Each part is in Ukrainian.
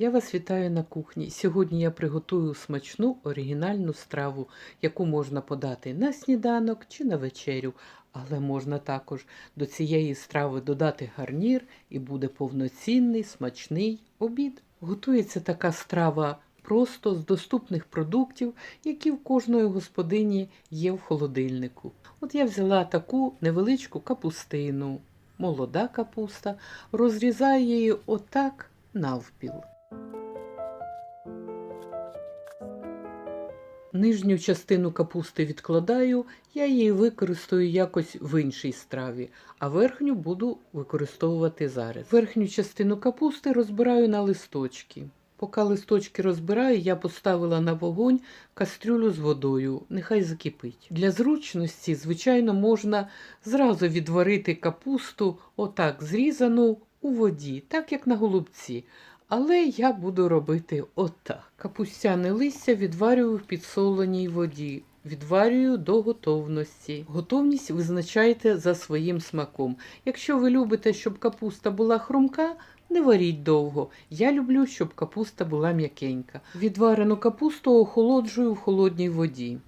Я вас вітаю на кухні. Сьогодні я приготую смачну оригінальну страву, яку можна подати на сніданок чи на вечерю. Але можна також до цієї страви додати гарнір і буде повноцінний смачний обід. Готується така страва просто з доступних продуктів, які в кожної господині є в холодильнику. От я взяла таку невеличку капустину, молода капуста, розрізаю її отак навпіл. Нижню частину капусти відкладаю, я її використаю якось в іншій страві, а верхню буду використовувати зараз. Верхню частину капусти розбираю на листочки. Поки листочки розбираю, я поставила на вогонь кастрюлю з водою, нехай закипить. Для зручності, звичайно, можна зразу відварити капусту, отак зрізану у воді, так як на голубці. Але я буду робити отак. Капустяне листя відварюю в підсоленій воді. Відварюю до готовності. Готовність визначайте за своїм смаком. Якщо ви любите, щоб капуста була хрумка, не варіть довго. Я люблю, щоб капуста була м'якенька. Відварену капусту охолоджую в холодній воді.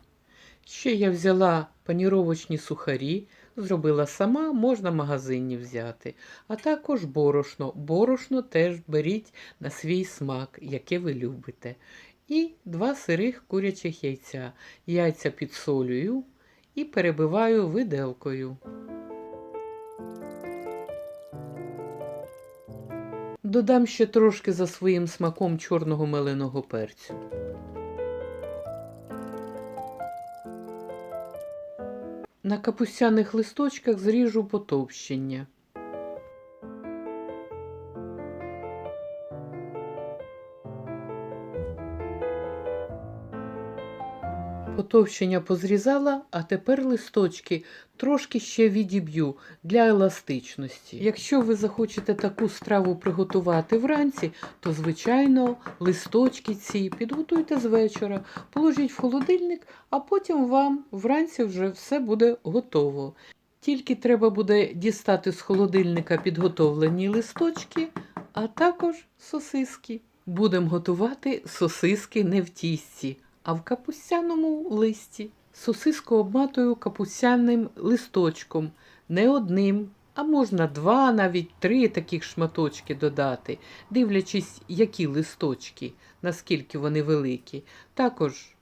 Ще я взяла паніровочні сухарі, зробила сама, можна магазинні взяти. А також борошно. Борошно теж беріть на свій смак, яке ви любите. І два сирих курячих яйця. Яйця підсолюю і перебиваю виделкою. Додам ще трошки за своїм смаком чорного меленого перцю. На капустяних листочках зріжу потовщення. Потовщення позрізала, а тепер листочки трошки ще відіб'ю для еластичності. Якщо ви захочете таку страву приготувати вранці, то, звичайно, листочки ці підготуйте з вечора, положіть в холодильник, а потім вам вранці вже все буде готово. Тільки треба буде дістати з холодильника підготовлені листочки, а також сосиски. Будемо готувати сосиски не в тісті, а в капустяному листі. Сосиску обматую капустяним листочком, не одним, а можна два, навіть три таких шматочки додати, дивлячись, які листочки, наскільки вони великі. Також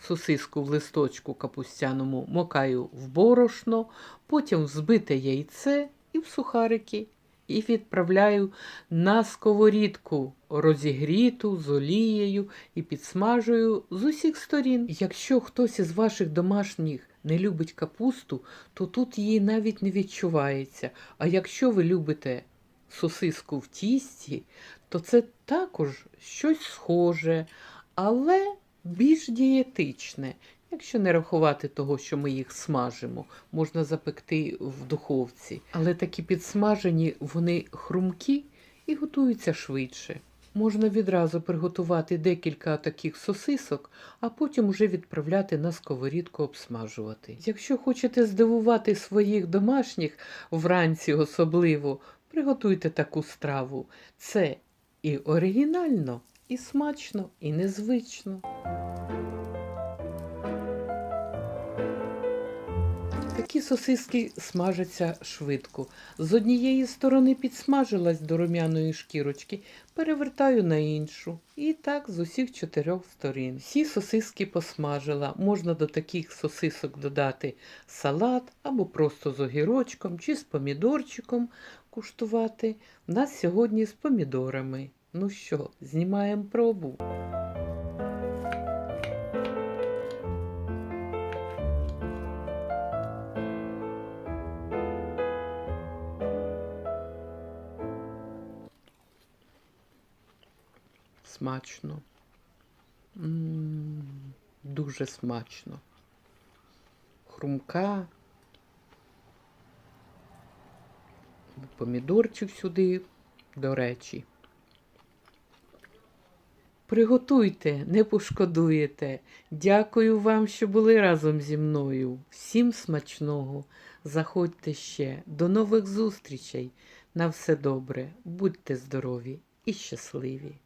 сосиску в листочку капустяному мокаю в борошно, потім в збите яйце і в сухарики. І відправляю на сковорідку, розігріту з олією і підсмажую з усіх сторін. Якщо хтось із ваших домашніх не любить капусту, то тут її навіть не відчувається. А якщо ви любите сосиску в тісті, то це також щось схоже, але більш дієтичне. Якщо не рахувати того, що ми їх смажимо, можна запекти в духовці. Але такі підсмажені, вони хрумкі і готуються швидше. Можна відразу приготувати декілька таких сосисок, а потім вже відправляти на сковорідку обсмажувати. Якщо хочете здивувати своїх домашніх вранці особливо, приготуйте таку страву. Це і оригінально, і смачно, і незвично. Такі сосиски смажаться швидко. З однієї сторони підсмажилась до рум'яної шкірочки, перевертаю на іншу. І так з усіх чотирьох сторін. Всі сосиски посмажила. Можна до таких сосисок додати салат або просто з огірочком чи з помідорчиком куштувати. У нас сьогодні з помідорами. Ну що, знімаємо пробу. Смачно. М, Дуже смачно. Хрумка. Помідорчик сюди, до речі. Приготуйте, не пошкодуєте. Дякую вам, що були разом зі мною. Всім смачного. Заходьте ще. До нових зустрічей. На все добре. Будьте здорові і щасливі.